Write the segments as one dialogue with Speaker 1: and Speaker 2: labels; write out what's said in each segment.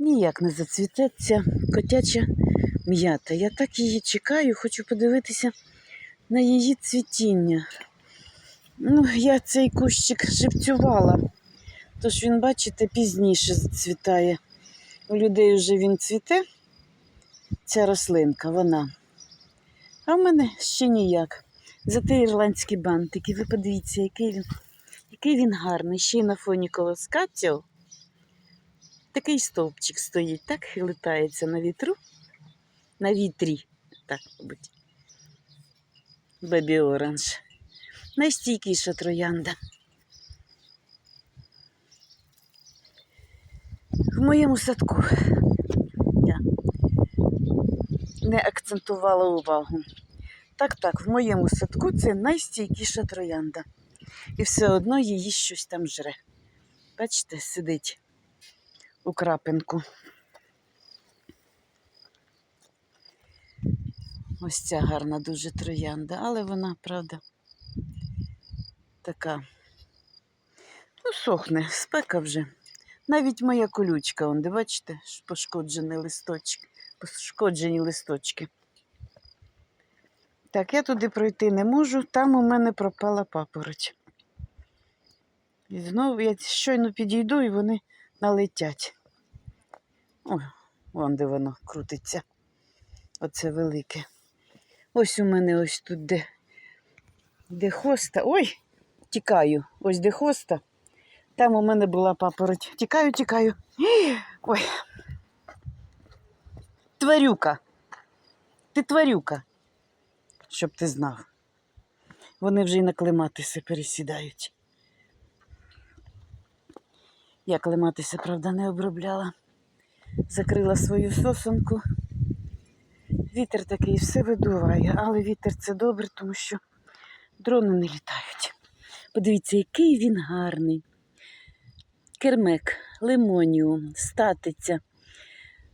Speaker 1: ніяк не зацвітеться котяча м'ята. Я так її чекаю, хочу подивитися на її цвітіння. Ну, я цей кущик живцювала, тож він, бачите, пізніше зацвітає. У людей вже він цвіте, ця рослинка, вона. А в мене ще ніяк. Зате ірландські бантики. Ви подивіться, який він, який він гарний. Ще й на фоні колоска цього. Такий стовпчик стоїть, так і летається на вітру. На вітрі. Так, мабуть. Бебі оранж. Найстійкіша троянда. В моєму садку я не акцентувала увагу. Так, так, в моєму садку це найстійкіша троянда. І все одно її щось там жре. Бачите, сидить у крапинку. Ось ця гарна дуже троянда, але вона, правда, така. Ну, сохне, спека вже. Навіть моя колючка, он, де бачите, пошкоджені листочки, пошкоджені листочки. Так, я туди пройти не можу, там у мене пропала папороть. І знову я щойно підійду і вони налетять. Ой, вон де воно крутиться. Оце велике. Ось у мене ось тут де, де хоста. Ой, тікаю. Ось де хоста. Там у мене була папороть. Тікаю, тікаю. Ой. Тварюка. Ти тварюка. Щоб ти знав. Вони вже й на клематиси пересідають. Я клематиси, правда, не обробляла. Закрила свою сосонку. Вітер такий все видуває, але вітер це добре, тому що дрони не літають. Подивіться, який він гарний. Кермек, лимоніум, статиця,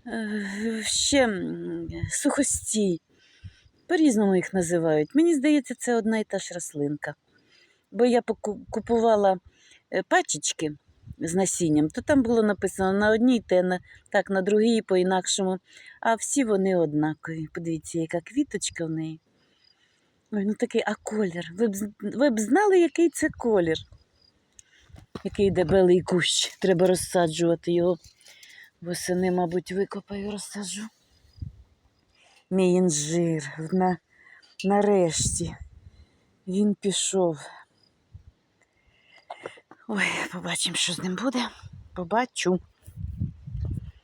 Speaker 1: е, ще сухостій. По-різному їх називають. Мені здається, це одна і та ж рослинка. Бо я купувала е, пачечки з насінням, то там було написано на одній те, так, на другій по-інакшому, а всі вони однакові. Подивіться, яка квіточка в неї. Ой, ну такий, а колір. Ви б, ви б знали, який це колір? Який дебелий кущ. Треба розсаджувати його. Восени, мабуть, викопаю, розсаджу. Мій інжир. На, нарешті він пішов. Ой, побачимо, що з ним буде. Побачу.